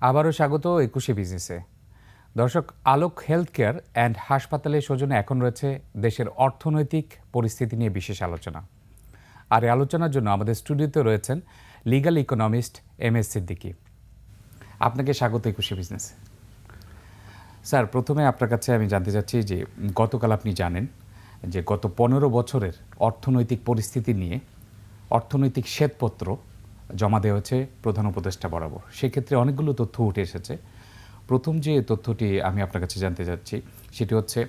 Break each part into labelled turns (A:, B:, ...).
A: আবারও স্বাগত একুশে বিজনেসে। দর্শক, আলোক হেলথ কেয়ার অ্যান্ড হাসপাতালের সৌজন্যে এখন রয়েছে দেশের অর্থনৈতিক পরিস্থিতি নিয়ে বিশেষ আলোচনা। আর এই আলোচনার জন্য আমাদের স্টুডিওতে রয়েছেন legal economist M S Siddiqui. আপনাকে স্বাগত একুশে বিজনেসে। স্যার, প্রথমে আপনার কাছে আমি জানতে চাচ্ছি যে গতকাল আপনি জানেন যে গত পনেরো বছরের অর্থনৈতিক পরিস্থিতি নিয়ে অর্থনৈতিক শ্বেতপত্র জমা দেওয়া হয়েছে প্রধান উপদেষ্টা বরাবর। সেক্ষেত্রে অনেকগুলো তথ্য উঠে এসেছে। প্রথম যে তথ্যটি আমি আপনার কাছে জানতে চাচ্ছি, সেটি হচ্ছে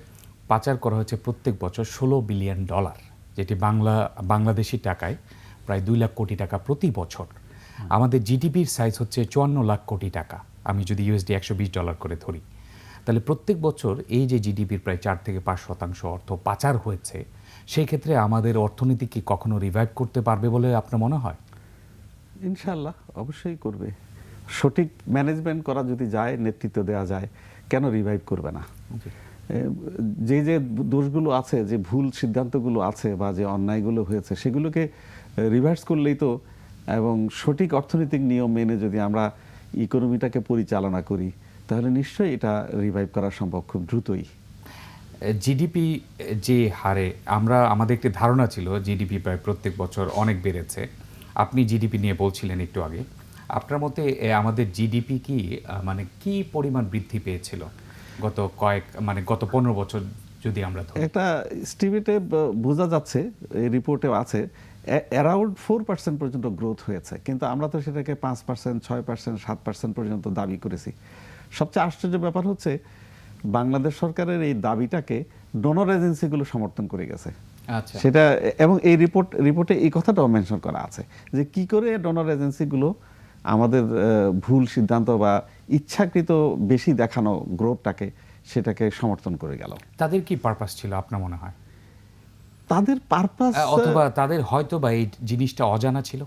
A: পাচার করা হয়েছে প্রত্যেক বছর ষোলো বিলিয়ন ডলার, যেটি বাংলা, বাংলাদেশি টাকায় প্রায় দুই লাখ কোটি টাকা প্রতি বছর। আমাদের জিডিপির সাইজ হচ্ছে চুয়ান্ন লাখ কোটি টাকা। আমি যদি ইউএসডি একশো বিশ ডলার করে ধরি, তাহলে প্রত্যেক বছর এই যে জিডিপির প্রায় চার থেকে পাঁচ শতাংশ অর্থ পাচার হয়েছে সেই ক্ষেত্রে আমাদের অর্থনীতি কি কখনো রিভাইভ করতে পারবে বলে আপনার মনে হয়?
B: ইনশাল্লাহ অবশ্যই করবে। সঠিক ম্যানেজমেন্ট করা যদি যায় নেতৃত্ব দেওয়া যায় কেন রিভাইভ করবে না? যে যে দোষগুলো আছে যে ভুল সিদ্ধান্তগুলো আছে বা যে অন্যায়গুলো হয়েছে সেগুলোকে রিভার্স করলেই তো এবং সঠিক অর্থনৈতিক নিয়ম মেনে যদি আমরা ইকোনমিটাকে পরিচালনা করি তাহলে নিশ্চয়ই এটা রিভাইভ করা সম্ভব খুব দ্রুতই।
A: জিডিপি যে হারে আমরা আমাদের একটি ধারণা ছিল জিডিপি প্রায় প্রত্যেক বছর অনেক বেড়েছে। আপনি জিডিপি নিয়ে বলছিলেন একটু আগে, আপনার মতে আমাদের জিডিপি কি মানে কি পরিমাণ বৃদ্ধি পেয়েছিল গত কয়েক মানে গত পনেরো বছর যদি আমরা
B: একটা স্টিমেটে বোঝা যাচ্ছে, এই রিপোর্টেও আছে অ্যারাউন্ড ফোর পার্সেন্ট পর্যন্ত গ্রোথ হয়েছে, কিন্তু আমরা তো সেটাকে পাঁচ পার্সেন্ট ছয় পার্সেন্ট সাত পার্সেন্ট পর্যন্ত দাবি করেছি। সবচেয়ে আশ্চর্য ব্যাপার হচ্ছে, বাংলাদেশ সরকারের এই দাবিটাকে ডোনর এজেন্সিগুলো সমর্থন করে গেছে। সেটা এবং এই রিপোর্ট রিপোর্টে এই কথাটাও মেনশন করা আছে যে কি করে ডোনর এজেন্সিগুলো আমাদের ভুল সিদ্ধান্ত বা ইচ্ছাকৃত বেশি দেখানো গ্রোথটাকে সেটাকে সমর্থন করে গেল।
A: তাদের কি পারপাস ছিল আপনার মনে হয়?
B: তাদের পারপাস
A: অথবা তাদের হয়তো বা এই জিনিসটা অজানা ছিল?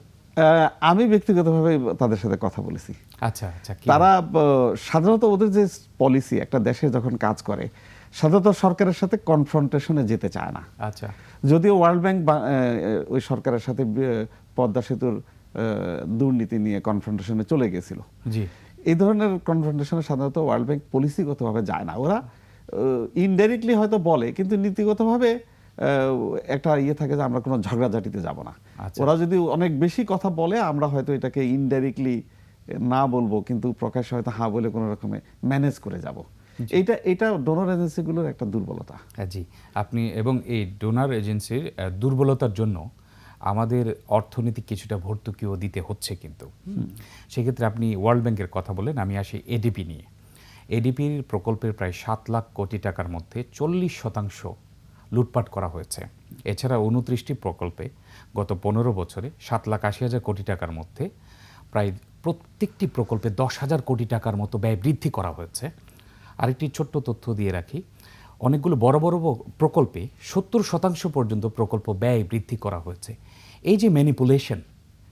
B: আমি ব্যক্তিগতভাবে তাদের সাথে কথা বলেছি।
A: আচ্ছা আচ্ছা
B: তারা সাধারণত ওদের যে পলিসি একটা দেশে যখন কাজ করে সাধারণত সরকারের সাথে কনফ্রন্টেশনে যেতে চায় না।
A: আচ্ছা।
B: যদিও ওয়ার্ল্ড ব্যাংক ওই সরকারের সাথে পদ্মা সেতুর দুর্নীতি নিয়ে কনফ্রন্টেশনে চলে গেছিল।
A: জি।
B: এই ধরনের কনফ্রন্টেশনে সাধারণত ওয়ার্ল্ড ব্যাংক পলিসিগতভাবে যায় না। ওরা ইনডাইরেক্টলি হয়তো বলে কিন্তু নীতিগতভাবে একটা ইয়ে থাকে যে আমরা কোনো ঝগড়াঝাটিতে যাব না।
A: আচ্ছা।
B: ওরা যদি অনেক বেশি কথা বলে আমরা হয়তো এটাকে ইনডাইরেক্টলি না বলব কিন্তু প্রকাশ্যে হয়তো হ্যাঁ বলে কোনো রকমে ম্যানেজ করে যাব। এইটা এটা ডোনার এজেন্সিগুলোর একটা দুর্বলতা।
A: হ্যাঁ, জি। আপনি এবং এই ডোনার এজেন্সির দুর্বলতার জন্য আমাদের অর্থনীতি কিছুটা ভর্তুকিও দিতে হচ্ছে কিন্তু। সেক্ষেত্রে আপনি ওয়ার্ল্ড ব্যাংকের কথা বলেন আমি আসি এডিপি নিয়ে। এডিপির প্রকল্পের প্রায় সাত লাখ কোটি টাকার মধ্যে চল্লিশ শতাংশ লুটপাট করা হয়েছে। এছাড়া উনত্রিশটি প্রকল্পে গত পনেরো বছরে সাত লাখ আশি হাজার কোটি টাকার মধ্যে প্রায় প্রত্যেকটি প্রকল্পে দশ হাজার কোটি টাকার মতো ব্যয় বৃদ্ধি করা হয়েছে। আরেকটি ছোট্ট তথ্য দিয়ে রাখি। অনেকগুলো বড় বড় প্রকল্পে সত্তর শতাংশ পর্যন্ত প্রকল্প ব্যয় বৃদ্ধি করা হয়েছে। এই যে ম্যানিপুলেশন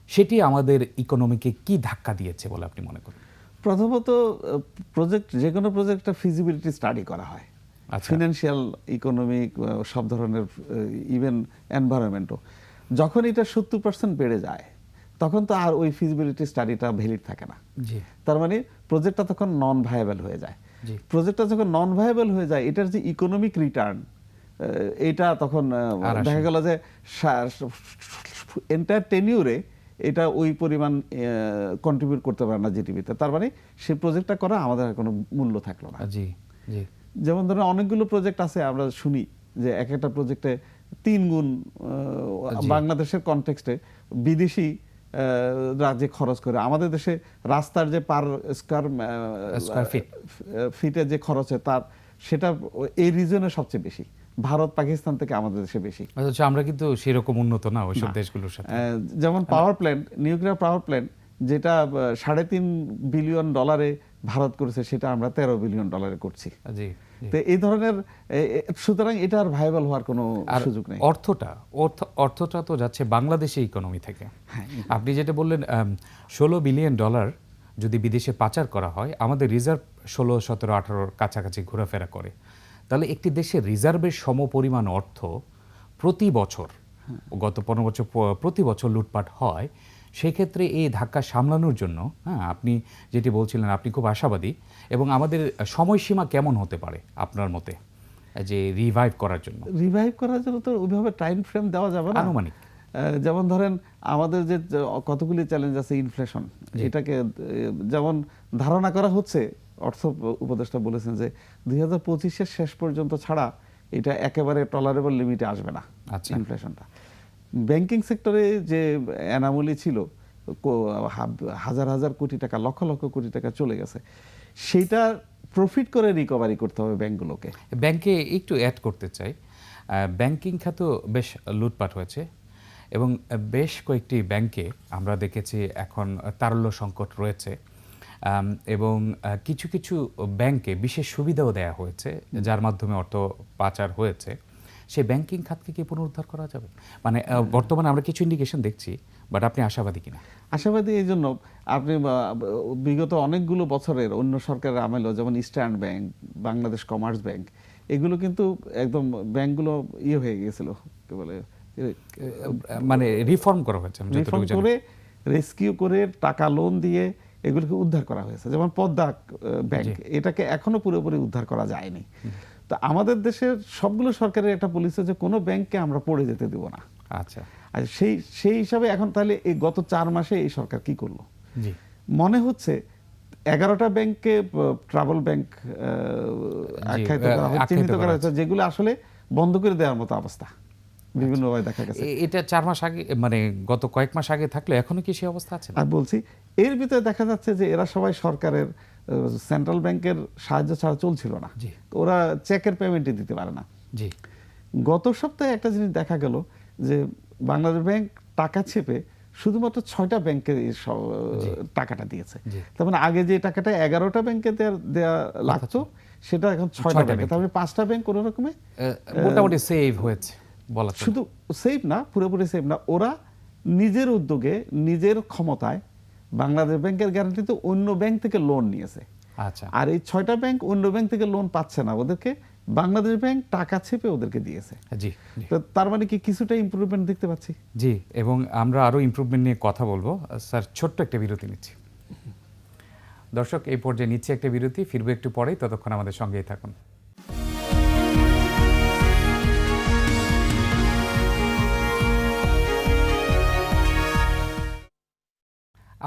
A: সেটি আমাদের ইকোনমিকে কি ধাক্কা দিয়েছে বলে আপনি মনে করেন?
B: প্রথমত প্রজেক্ট যে কোনো প্রজেক্টটা ফিজিবিলিটি স্টাডি করা হয়।
A: আচ্ছা।
B: ফিনান্সিয়াল ইকোনমিক সব ধরনের ইভেন এনভায়রনমেন্টও যখন এটা সত্তর পার্সেন্ট বেড়ে যায় তখন তো আর ওই ফিজিবিলিটি স্টাডিটা ভ্যালিড থাকে না। তার মানে প্রজেক্টটা তখন নন ভায়াবল হয়ে যায়। প্রজেক্টটা যখন নন ভায়াবল হয়ে যায় এটার যে ইকোনমিক রিটার্ন এটা তখন দেখা গেল যে এন্টায়ার টেনিউরে এটা ওই পরিমাণ কন্ট্রিবিউট করতে পারে না জিটিভিতে তার মানে সেই প্রজেক্টটা করা আমাদের কোনো মূল্য থাকল না।
A: জি জি।
B: যেমন ধরুন অনেকগুলো প্রজেক্ট আছে আমরা শুনি যে এক একটা প্রজেক্টে তিন গুণ বাংলাদেশের কনটেক্সটে বিদেশি রাজ্যে খরচ করে। আমাদের দেশে রাস্তার যে পার স্কোয়ার ফিটে। যে খরচ হয় তার সেটা এই রিজনে সবচেয়ে বেশি। ভারত পাকিস্তান থেকে আমাদের দেশে বেশি।
A: আমরা কিন্তু সেরকম উন্নত না ওইসব দেশগুলোর সাথে।
B: যেমন power plant nuclear power plant যেটা সাড়ে তিন বিলিয়ন ডলারে ভারত করেছে সেটা আমরা তেরো বিলিয়ন ডলারে করছি। তো এই ধরনের সুতরাং এটা আর ভাইবল হওয়ার কোনো সুযোগ নেই
A: অর্থটা অর্থ অর্থটা তো যাচ্ছে বাংলাদেশের ইকোনমি থেকে
B: হ্যাঁ,
A: আপনি যেটা বললেন ষোলো বিলিয়ন ডলার যদি বিদেশে পাচার করা হয় আমাদের রিজার্ভ ষোলো সতেরো আঠারোর কাছাকাছি ঘোরাফেরা করে তাহলে একটি দেশের রিজার্ভের সমপরিমাণ অর্থ প্রতি বছর
B: হ্যাঁ।
A: গত পনেরো বছর প্রতি বছর লুটপাট হয় সেই ক্ষেত্রে এই ধাক্কা সামলানোর জন্য হ্যাঁ আপনি যেটি বলছিলেন আপনি খুব আশাবাদী এবং আমাদের সময়সীমা কেমন হতে পারে আপনার মতে? যে রিভাইভ করার জন্য।
B: রিভাইভ করার জন্য তো ওইভাবে টাইম ফ্রেম দেওয়া যাবে না।
A: আনুমানিক।
B: যেমন ধরেন আমাদের যে কতগুলি চ্যালেঞ্জ আছে ইনফ্লেশন এটাকে যেমন ধারণা করা হচ্ছে অর্থ উপদেষ্টা বলেছেন যে দুই হাজার পঁচিশের শেষ পর্যন্ত ছাড়া এটা একেবারে টলারেবল লিমিটে আসবে না
A: আচ্ছা।
B: ইনফ্লেশনটা ব্যাংকিং সেক্টরে যে অ্যানামলি ছিল হাজার হাজার কোটি টাকা, লক্ষ লক্ষ কোটি টাকা চলে গেছে, সেইটা প্রফিট করে রিকভারি করতে হবে ব্যাংকগুলোকে
A: ব্যাংকে একটু অ্যাড করতে চাই। ব্যাংকিং খাত বেশ লুটপাট হয়েছে এবং বেশ কয়েকটি ব্যাংকে আমরা দেখেছি এখন তারল্য সংকট রয়েছে। এবং কিছু কিছু ব্যাংকে বিশেষ সুবিধাও দেওয়া হয়েছে, যার মাধ্যমে অর্থ পাচার হয়েছে। সেই ব্যাংকিং খাতকে কি পুনরুদ্ধার করা যাবে? মানে বর্তমানে আমরা কিছু ইন্ডিকেশন দেখছি বাট আপনি আশাবাদী কিনা?
B: আশাবাদী এই জন্য আপনি বিগত অনেকগুলো বছরের অন্য সরকারের আমলেও যেমন eastern bank Bangladesh commerce bank এগুলো কিন্তু একদম ব্যাংকগুলো ইয়ে হয়ে গিয়েছিল কি বলে
A: মানে রিফর্ম করা হয়েছে
B: রিফর্ম করে রেস্কিউ করে টাকা লোন দিয়ে এগুলোকে উদ্ধার করা হয়েছে। যেমন পদ্মা ব্যাংক এটাকে এখনও পুরোপুরি উদ্ধার করা যায়নি। তো আমাদের দেশের সবগুলো সরকারের একটা পলিসি হচ্ছে কোনো ব্যাংককে আমরা পড়ে যেতে দেব না।
A: আচ্ছা।
B: আর সেই সেই হিসাবে এখন তাহলে এই গত চার মাসে এই সরকার কি করল?
A: জি।
B: মনে হচ্ছে এগারোটা ব্যাংককে ট্রাভেল ব্যাংক আখ্যায়িত করা হয়েছে চিহ্নিত
A: করা
B: করা হয়েছে যেগুলো আসলে বন্ধ করে দেওয়ার মতো অবস্থা। বিভিন্নভাবে দেখা গেছে।
A: এটা চার মাস আগে মানে গত কয়েক মাস আগে থাকলে এখনও কি সেই অবস্থা আছে
B: আর বলছি এর ভিতরে দেখা যাচ্ছে যে এরা সবাই সরকারের সেন্ট্রাল ব্যাংকের সাহায্য ছাড়া চলছিল না। ওরা চেকের পেমেন্টই দিতে পারে না।
A: জি।
B: গত সপ্তাহে একটা জিনিস দেখা গেল যে বাংলাদেশ ব্যাংক টাকা ছেপে শুধুমাত্র ছয়টা ব্যাংকে টাকাটা দিয়েছে। তার মানে আগে যে টাকাটা এগারোটা ব্যাংকে দেয়া লাগতো সেটা এখন ছয়টা ব্যাংকে। তার মানে পাঁচটা ব্যাংক কোনো রকমে
A: মোটামুটি সেভ হয়েছে। বলা
B: শুধু সেফ না পুরোপুরি সেফ না ওরা নিজের উদ্যোগে নিজের ক্ষমতায় বাংলাদেশ ব্যাংকের গ্যারান্টিতে অন্য ব্যাংক থেকে লোন নিয়েছে।
A: আচ্ছা।
B: আর এই ছয়টা ব্যাংক অন্য ব্যাংক থেকে লোন পাচ্ছে না ওদেরকে বাংলাদেশ ব্যাংক টাকা ছেপে ওদেরকে দিয়েছে।
A: জি
B: তো তার মানে কি কিছুটা ইমপ্রুভমেন্ট দেখতে পাচ্ছি?
A: জি এবং আমরা আরও ইমপ্রুভমেন্ট নিয়ে কথা বলব। স্যার ছোট্ট একটা বিরতি নিচ্ছি। দর্শক এই পর্যায়ে নিচ্ছে একটা বিরতি ফিরবো একটু পরেই ততক্ষণ আমাদের সঙ্গেই থাকুন।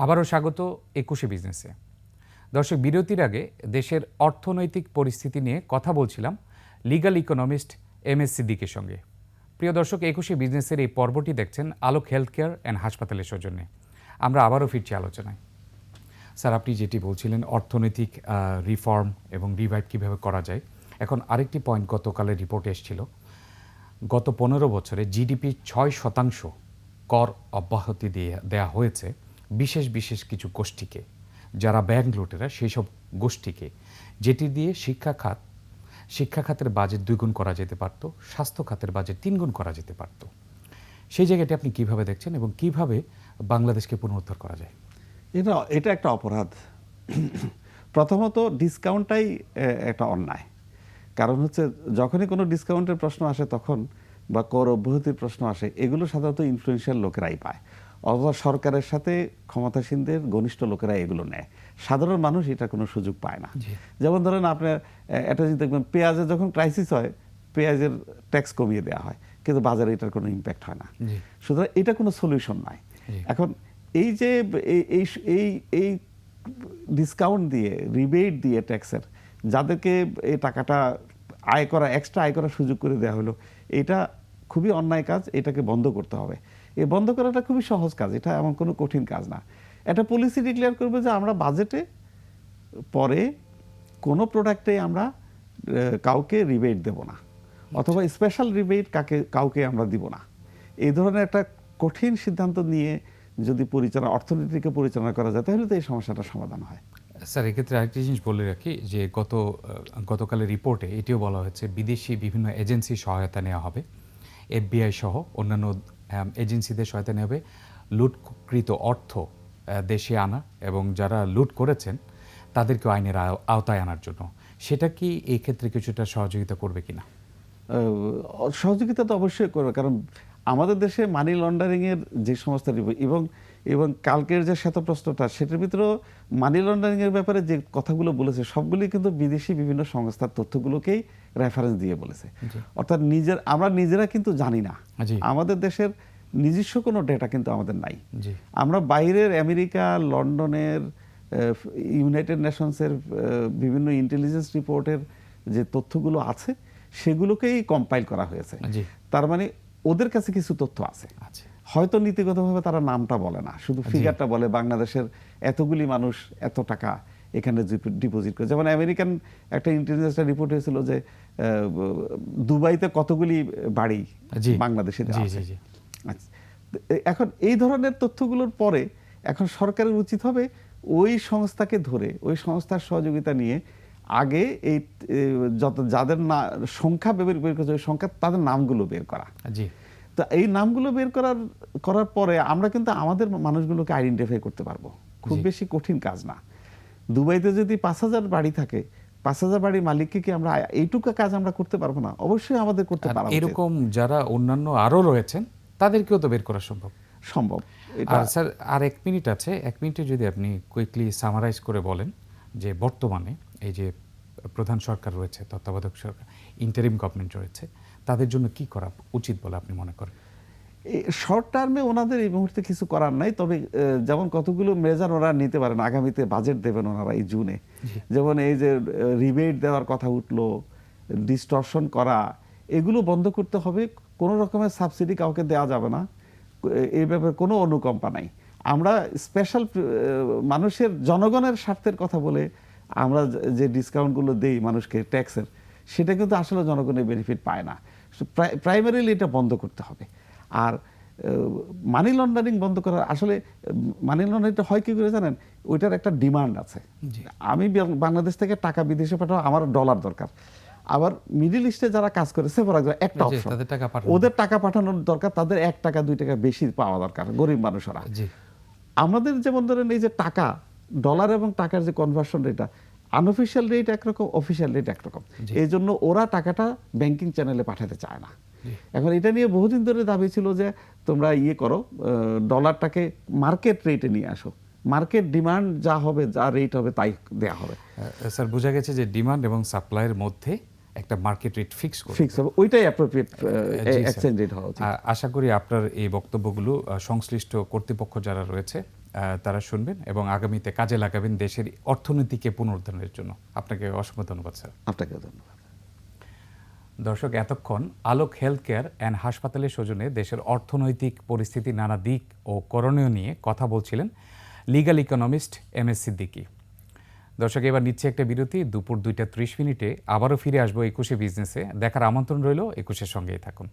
A: আবারও স্বাগত একুশে বিজনেসে। দর্শক, বিরতির আগে দেশের অর্থনৈতিক পরিস্থিতি নিয়ে কথা বলছিলাম লিগাল ইকোনমিস্ট এম এস সিদ্দিকের সঙ্গে। প্রিয় দর্শক, একুশে বিজনেসের এই পর্বটি দেখছেন আলোক হেলথ কেয়ার অ্যান্ড হাসপাতালের সৌজন্যে। আমরা আবারও ফিরছি আলোচনায়। স্যার, আপনি যেটি বলছিলেন, অর্থনৈতিক রিফর্ম এবং রিভাইভ কীভাবে করা যায়, এখন আরেকটি পয়েন্ট গতকালের রিপোর্ট এসেছিল। গত পনেরো বছরে জিডিপি ছয় শতাংশ কর অব্যাহতি দিয়ে, দেয়া হয়েছে। বিশেষ বিশেষ কিছু গোষ্ঠীকে, যারা ব্যাংক লুটেরা সেই সব গোষ্ঠীকে, যেটি দিয়ে শিক্ষা খাত, শিক্ষা খাতের বাজেট দুইগুণ করা যেতে পারত, স্বাস্থ্য খাতের বাজেট তিনগুণ করা যেতে পারত। সেই জায়গাটি আপনি কীভাবে দেখছেন এবং কীভাবে বাংলাদেশকে পুনরুদ্ধার করা যায়?
B: এটা এটা একটা অপরাধ। প্রথমত ডিসকাউন্টটাই একটা অন্যায়। কারণ হচ্ছে, যখনই কোনো ডিসকাউন্টের প্রশ্ন আসে তখন বা কর অব্যাহতির প্রশ্ন আসে, এগুলো সাধারণত ইনফ্লুয়েন্সিয়াল লোকেরাই পায়। অথবা সরকারের সাথে ক্ষমতাসীনদের ঘনিষ্ঠ লোকেরা এগুলো নেয়। সাধারণ মানুষ এটা কোনো সুযোগ পায় না। যেমন ধরেন আপনার এ, একটা জিনিস দেখবেন পেঁয়াজের যখন ক্রাইসিস হয় পেঁয়াজের ট্যাক্স কমিয়ে দেওয়া হয় কিন্তু বাজারে এটার কোনো ইম্প্যাক্ট হয় না। সুতরাং এটা কোনো সলিউশন নয়। এখন এই যে এই- এই এই এই ডিসকাউন্ট দিয়ে রিবেট দিয়ে ট্যাক্সের যাদেরকে এই টাকাটা আয় করা এক্সট্রা আয় করার সুযোগ করে দেওয়া হলো এটা খুবই অন্যায় কাজ এটাকে বন্ধ করতে হবে। এই বন্ধ করাটা খুবই সহজ কাজ এটা এমন কোনো কঠিন কাজ না। একটা পলিসি ডিক্লেয়ার করবে যে আমরা বাজেটে পরে কোনো প্রোডাক্টে আমরা কাউকে রিবেট দেব না। অথবা স্পেশাল রিবেট কাকে কাউকে আমরা দিব না। এই ধরনের একটা কঠিন সিদ্ধান্ত নিয়ে যদি পরিচালনা অর্থনীতিকে পরিচালনা করা যায় তাহলে তো এই সমস্যাটা সমাধান হয়।
A: স্যার এক্ষেত্রে আরেকটি জিনিস বলে রাখি যে গত গতকালের রিপোর্টে এটিও বলা হয়েছে বিদেশি বিভিন্ন এজেন্সি সহায়তা নেওয়া হবে এফবিআই সহ অন্যান্য এজেন্সিদের সহায়তা নেবে লুটকৃত অর্থ দেশে আনা এবং যারা লুট করেছেন তাদেরকে আইনের আও- আওতায় আনার জন্য। সেটা কি এই ক্ষেত্রে কিছুটা সহযোগিতা করবে কিনা?
B: সহযোগিতা তো অবশ্যই করবে, কারণ আমাদের দেশে মানি লন্ডারিং এর যে সমস্ত রিপোর্ট এবং এবং কালকের যে শ্বেত প্রশ্নটা সেটার ভিতরেও মানি লন্ডারিং এর ব্যাপারে যে কথাগুলো বলেছে সবগুলি কিন্তু বিদেশি বিভিন্ন সংস্থার তথ্যগুলোকেই রেফারেন্স দিয়ে বলেছে। অর্থাৎ নিজের আমরা নিজেরা কিন্তু জানি না। আমাদের দেশের নিজস্ব কোনো ডেটা কিন্তু আমাদের নাই। আমরা বাইরের আমেরিকা লন্ডনের ইউনাইটেড নেশনসের বিভিন্ন ইন্টেলিজেন্স রিপোর্টের যে তথ্যগুলো আছে সেগুলোকেই কম্পাইল করা হয়েছে। তার মানে ওদের কাছে কিছু তথ্য আছে। হয়তো নীতিগতভাবে তারা নামটা বলে না শুধু ফিগারটা বলে বাংলাদেশের এতগুলি মানুষ এত টাকা এখানে ডিপোজিট করে। যেমন আমেরিকান একটা ইন্টেলিজেন্স রিপোর্ট হয়েছিল যে দুবাইতে কতগুলি বাড়ি বাংলাদেশে। আচ্ছা এখন এই ধরনের তথ্যগুলোর পরে এখন সরকারের উচিত হবে ওই সংস্থাকে ধরে ওই সংস্থার সহযোগিতা নিয়ে আগে এই যত যাদের না সংখ্যা বের বের করছে ওই সংখ্যা তাদের নামগুলো বের করা।
A: জি।
B: তো এই নামগুলো বের করার করার পরে আমরা কিন্তু আমাদের মানুষগুলোকে আইডেন্টিফাই করতে পারব। খুব বেশি কঠিন কাজ না। দুবাইতে যদি পাঁচ হাজার বাড়ি থাকে পাঁচ হাজার বাড়ির মালিককে কি আমরা এইটুকু কাজ আমরা করতে পারব না? অবশ্যই আমাদের করতে পারব
A: এরকম যারা অন্যান্য আরও রয়েছেন তাদেরকেও তো বের করা সম্ভব।
B: সম্ভব। এটা
A: আর স্যার আর এক মিনিট আছে। এক মিনিটে যদি আপনি কুইকলি সামারাইজ করে বলেন যে বর্তমানে এই যে প্রধান সরকার রয়েছে তত্ত্বাবধায়ক সরকার ইন্টারিম গভর্নমেন্ট রয়েছে তাদের জন্য কি করা উচিত বলে আপনি মনে করেন?
B: শর্ট টার্মে ওনাদের এই মুহূর্তে কিছু করার নাই তবে যেমন কতগুলো মেজার ওরা নিতে পারেন আগামীতে বাজেট দেবেন ওনারা এই জুনে যেমন এই যে রিবেট দেওয়ার কথা উঠল ডিস্টর্শন করা এগুলো বন্ধ করতে হবে কোনো রকমের সাবসিডি কাউকে দেওয়া যাবে না এই ব্যাপারে কোনো অনুকম্পা নাই। আমরা স্পেশাল মানুষের জনগণের স্বার্থের কথা বলে আমরা যে- ডিসকাউন্টগুলো দেই মানুষকে ট্যাক্সের সেটা কিন্তু আসলে জনগণের বেনিফিট পায় না। প্রাইমারিলি এটা বন্ধ করতে হবে। আর মানি লন্ডারিং বন্ধ করার আসলে মানি লন্ডারিংটা হয় কি করে জানেন? ওইটার একটা ডিমান্ড আছে। আমি বাংলাদেশ থেকে টাকা বিদেশে পাঠাবো আমার ডলার দরকার। আবার মিডিল ইস্টে যারা কাজ করে সে ফর একটা অপশন। ওদের টাকা পাঠানোর দরকার তাদের এক টাকা দুই টাকা বেশি পাওয়া দরকার গরিব মানুষরা। আমাদের যেমন ধরেন এই যে টাকা ডলার এবং টাকার যে কনভার্সন রেটটা আনঅফিসিয়াল রেট একরকম অফিসিয়াল রেট একরকম। এই জন্য ওরা টাকাটা ব্যাংকিং চ্যানেলে পাঠাতে চায় না। এখন এটা নিয়ে বহুদিন ধরে দাবি ছিল যে তোমরা ইয়ে করো ডলারটাকে মার্কেট রেটে নিয়ে আসো। মার্কেট ডিমান্ড যা হবে যা রেট হবে তাই দেয়া হবে।
A: স্যার বোঝা গেছে যে ডিমান্ড এবং সাপ্লাইয়ের মধ্যে একটা মার্কেট রেট ফিক্স করে
B: ফিক্স হবে। ওইটাই অ্যাপ্রোপ্রিয়েট এক্সচেঞ্জ রেট হওয়া উচিত।
A: আশা করি আপনার এই বক্তব্যগুলো সংশ্লিষ্ট কর্তৃপক্ষ যারা রয়েছে তারা শুনবেন এবং আগামীতে কাজে লাগাবেন দেশের অর্থনীতিকে পুনরুদ্ধারের জন্য। আপনাকে অসংখ্য ধন্যবাদ স্যার।
B: আপনাকে ধন্যবাদ।
A: দর্শক এতক্ষণ আলোক হেলথ কেয়ার অ্যান্ড হাসপাতালের সৌজন্যে দেশের অর্থনৈতিক পরিস্থিতি নানা দিক ও করণীয় নিয়ে কথা বলছিলেন legal economist M S Siddiqui. দর্শক এবার নিচ্ছে একটা বিরতি। দুপুর দুইটা ত্রিশ মিনিটে আবারও ফিরে আসব একুশে বিজনেসে। দেখার আমন্ত্রণ রইল একুশের সঙ্গেই থাকুন।